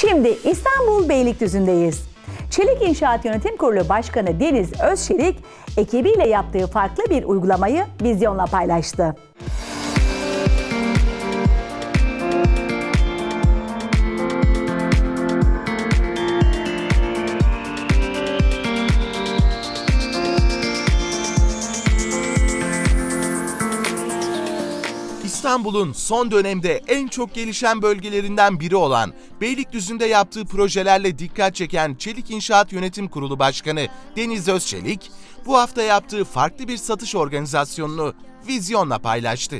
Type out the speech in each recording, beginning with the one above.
Şimdi İstanbul Beylikdüzü'ndeyiz. Çelik İnşaat Yönetim Kurulu Başkanı Deniz Özçelik ekibiyle yaptığı farklı bir uygulamayı vizyonla paylaştı. İstanbul'un son dönemde en çok gelişen bölgelerinden biri olan Beylikdüzü'nde yaptığı projelerle dikkat çeken Çelik İnşaat Yönetim Kurulu Başkanı Deniz Özçelik, bu hafta yaptığı farklı bir satış organizasyonunu vizyonla paylaştı.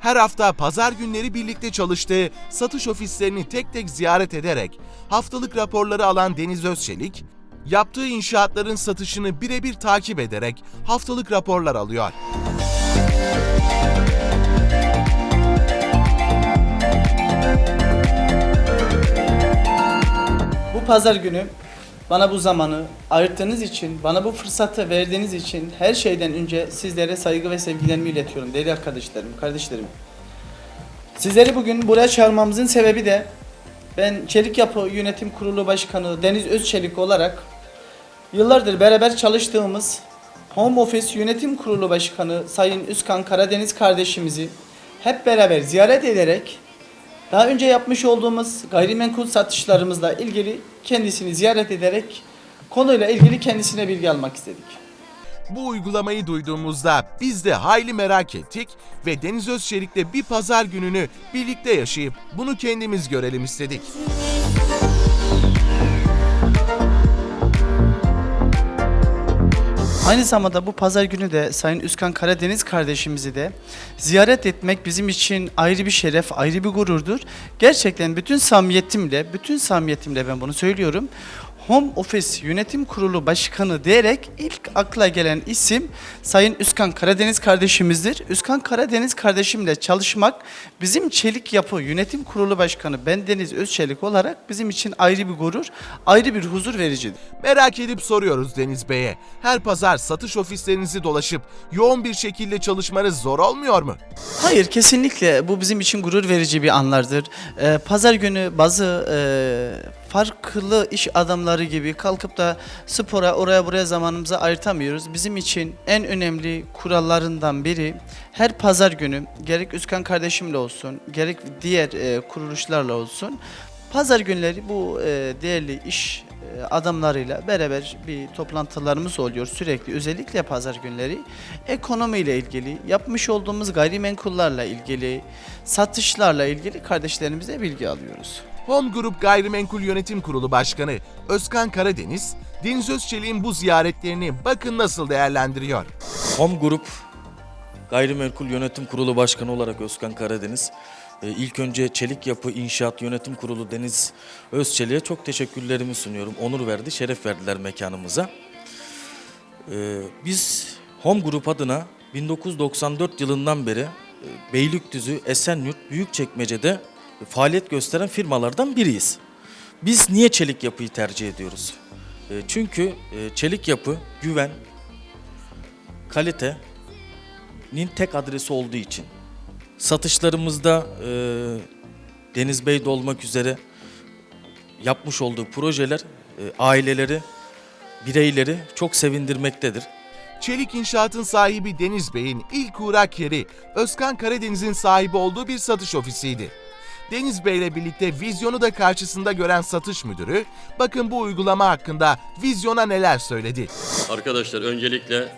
Her hafta pazar günleri birlikte çalıştığı satış ofislerini tek tek ziyaret ederek haftalık raporları alan Deniz Özçelik, yaptığı inşaatların satışını birebir takip ederek haftalık raporlar alıyor. Bu pazar günü bana bu zamanı ayırttığınız için, bana bu fırsatı verdiğiniz için her şeyden önce sizlere saygı ve sevgilerimi iletiyorum değerli arkadaşlarım, kardeşlerim. Sizleri bugün buraya çağırmamızın sebebi de ben Çelik Yapı Yönetim Kurulu Başkanı Deniz Özçelik olarak yıllardır beraber çalıştığımız Home Office Yönetim Kurulu Başkanı Sayın Üskan Karadeniz kardeşimizi hep beraber ziyaret ederek daha önce yapmış olduğumuz gayrimenkul satışlarımızla ilgili kendisini ziyaret ederek konuyla ilgili kendisine bilgi almak istedik. Bu uygulamayı duyduğumuzda biz de hayli merak ettik ve Deniz Özçelik'le bir pazar gününü birlikte yaşayıp bunu kendimiz görelim istedik. Aynı zamanda bu pazar günü de Sayın Üskan Karadeniz kardeşimizi de ziyaret etmek bizim için ayrı bir şeref, ayrı bir gururdur. Gerçekten bütün samimiyetimle, bütün samimiyetimle ben bunu söylüyorum. Home Office Yönetim Kurulu Başkanı diyerek ilk akla gelen isim Sayın Üskan Karadeniz kardeşimizdir. Üskan Karadeniz kardeşimle çalışmak bizim Çelik Yapı Yönetim Kurulu Başkanı ben Deniz Özçelik olarak bizim için ayrı bir gurur, ayrı bir huzur vericidir. Merak edip soruyoruz Deniz Bey'e. Her pazar satış ofislerinizi dolaşıp yoğun bir şekilde çalışmanız zor olmuyor mu? Hayır kesinlikle bu bizim için gurur verici bir anlardır. Ee, Pazar günü bazı e, farklı iş adamları gibi kalkıp da spora oraya buraya zamanımızı ayırtamıyoruz. Bizim için en önemli kurallarından biri her pazar günü gerek Üskan kardeşimle olsun gerek diğer e, kuruluşlarla olsun pazar günleri bu e, değerli iş e, adamlarıyla beraber bir toplantılarımız oluyor sürekli özellikle pazar günleri ekonomiyle ilgili yapmış olduğumuz gayrimenkullarla ilgili satışlarla ilgili kardeşlerimize bilgi alıyoruz. Home Group Gayrimenkul Yönetim Kurulu Başkanı Özkan Karadeniz, Deniz Özçelik'in bu ziyaretlerini bakın nasıl değerlendiriyor. Home Group Gayrimenkul Yönetim Kurulu Başkanı olarak Özkan Karadeniz. Ee, İlk önce Çelik Yapı İnşaat Yönetim Kurulu Deniz Özçelik'e çok teşekkürlerimi sunuyorum. Onur verdi, şeref verdiler mekanımıza. Ee, Biz Home Group adına 1994 yılından beri e, Beylikdüzü, Esenyurt, Büyükçekmece'de faaliyet gösteren firmalardan biriyiz. Biz niye çelik yapıyı tercih ediyoruz? E, Çünkü e, çelik yapı güven, kalitenin tek adresi olduğu için. Satışlarımızda e, Deniz Bey'de olmak üzere yapmış olduğu projeler aileleri, bireyleri çok sevindirmektedir. Çelik İnşaat'ın sahibi Deniz Bey'in ilk uğrak yeri Özkan Karadeniz'in sahibi olduğu bir satış ofisiydi. Deniz Bey'le birlikte vizyonu da karşısında gören satış müdürü, bakın bu uygulama hakkında vizyona neler söyledi. Arkadaşlar öncelikle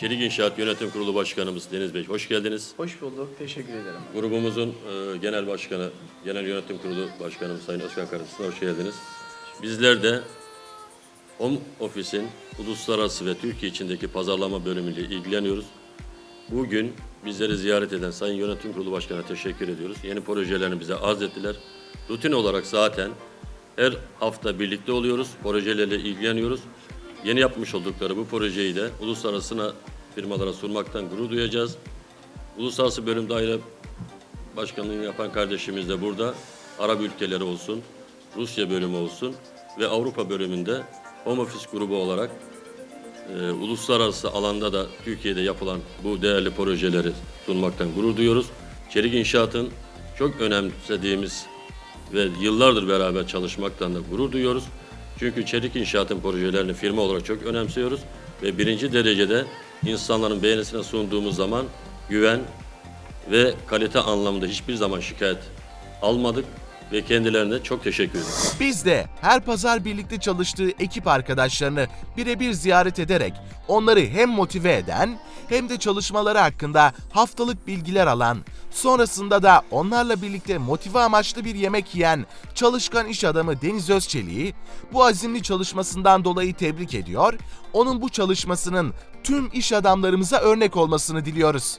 Çelik İnşaat Yönetim Kurulu Başkanımız Deniz Bey hoş geldiniz. Hoş bulduk, teşekkür ederim. Grubumuzun e, genel başkanı, genel yönetim kurulu başkanımız Sayın Özkan Karadeniz hoş geldiniz. Bizler de Home Office'in uluslararası ve Türkiye içindeki pazarlama bölümüyle ilgileniyoruz. Bugün bizleri ziyaret eden Sayın Yönetim Kurulu Başkanı'na teşekkür ediyoruz. Yeni projelerini bize arz ettiler. Rutin olarak zaten her hafta birlikte oluyoruz, projelerle ilgileniyoruz. Yeni yapmış oldukları bu projeyi de uluslararası firmalara sunmaktan gurur duyacağız. Uluslararası Bölüm Daire Başkanlığını yapan kardeşimiz de burada. Arap ülkeleri olsun, Rusya bölümü olsun ve Avrupa bölümünde Home Office grubu olarak e, uluslararası alanda da Türkiye'de yapılan bu değerli projeleri sunmaktan gurur duyuyoruz. Çelik İnşaat'ın çok önemsediğimiz ve yıllardır beraber çalışmaktan da gurur duyuyoruz. Çünkü çelik inşaatın projelerini firma olarak çok önemsiyoruz ve birinci derecede insanların beğenisine sunduğumuz zaman güven ve kalite anlamında hiçbir zaman şikayet almadık ve kendilerine çok teşekkür ediyoruz. Biz de her pazar birlikte çalıştığı ekip arkadaşlarını birebir ziyaret ederek onları hem motive eden hem de çalışmaları hakkında haftalık bilgiler alan, sonrasında da onlarla birlikte motive amaçlı bir yemek yiyen çalışkan iş adamı Deniz Özçelik'i bu azimli çalışmasından dolayı tebrik ediyor, onun bu çalışmasının tüm iş adamlarımıza örnek olmasını diliyoruz.